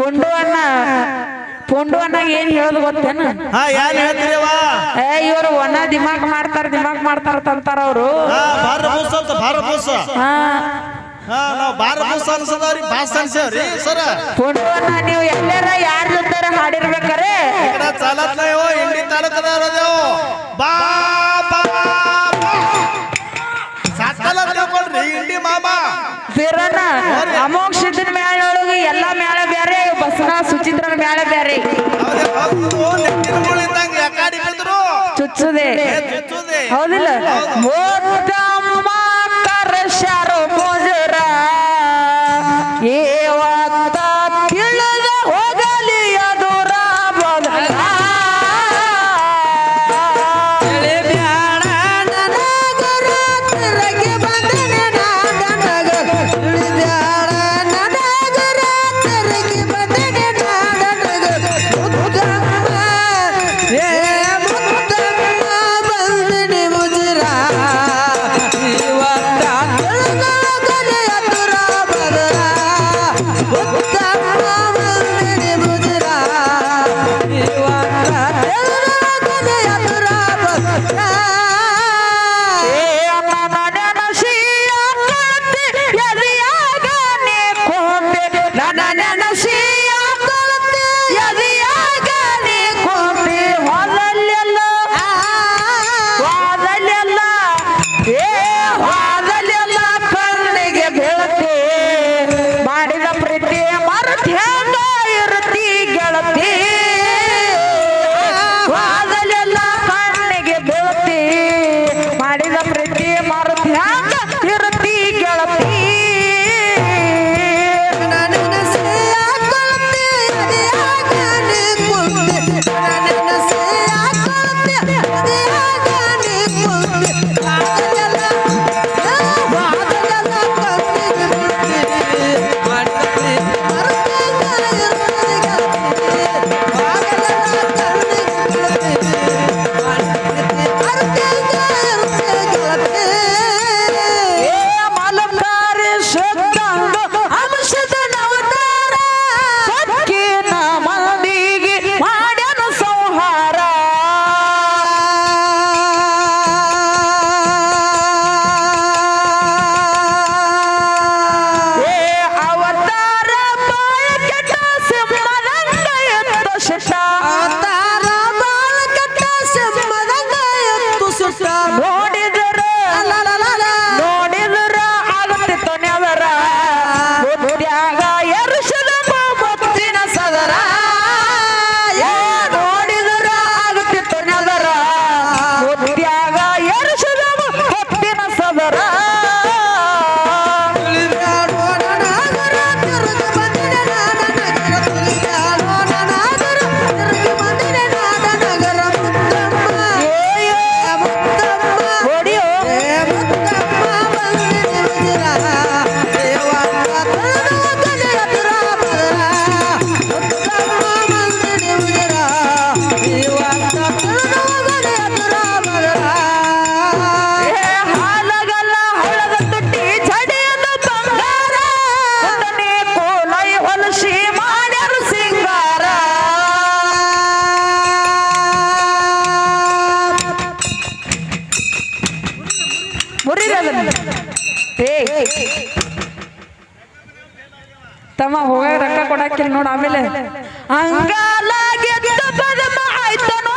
ಪುಂಡು ಅಣ್ಣ. ಪುಂಡು ಅಣ್ಣ ಏನ್ ಹೇಳುದು ಗೊತ್ತೇನು? ಇವರು ಒಣ ದಿಮಾಕ್ ಮಾಡ್ತಾರ ದಿಮಾಕ್ ಮಾಡ್ತಾರ ಅಂತಾರ ಅವರು. ನೀವು ಎಲ್ಲರ ಯಾರ ಜೊತೆ ಹಾಡಿರ್ಬೇಕಾರೆ? ಅಮ್ಮ ಬಿದ್ರು ಚುಚ್ಚುದೆ. ಹೌದಿಲ್ಲ? ಮೋದಮ್ಮ ತಮ್ಮ ಹೋಗ ರೊಕ್ಕ ಕೊಡಾಕಿಲ್ಲ ನೋಡ ಆಮೇಲೆ. ಹಂಗಾಲಾಗಿ ಆಯ್ತನು